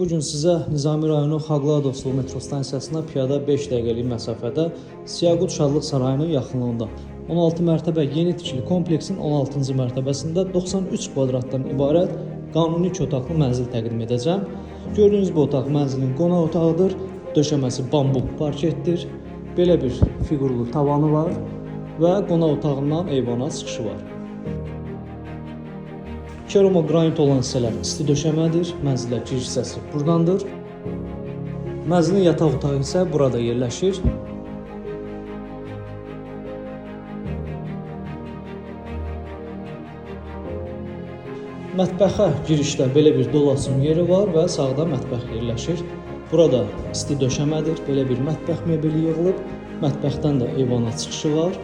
Bu gün sizə Nizami rayonu Xalqlar Dostluğu metro stansiyasına piyada 5 dəqiqəlik məsafədə Siyaqut Şadlıq Sarayının yaxınlığında 16 mərtəbə yeni tikili kompleksin 16-cı mərtəbəsində 93 kvadratdan ibarət qanuni 2 otaqlı mənzil təqdim edəcəm. Gördüyünüz bu otaq mənzilin qonaq otağıdır. Döşəməsi bambuk parketdir. Belə bir fiqurlu tavanı var və qonaq otağından eyvana çıxışı var. Keromo qranit olan hissələr isti döşəmədir. Mənzilə giriş hissəsi burdandır. Mənzilin yataq otağı isə burada yerləşir. Mətbəxə girişdə belə bir dolasım yeri var və sağda mətbəx yerləşir. Burada isti döşəmədir. Belə bir mətbəx mebeli yığılıb. Mətbəxdən də eyvana çıxışı var.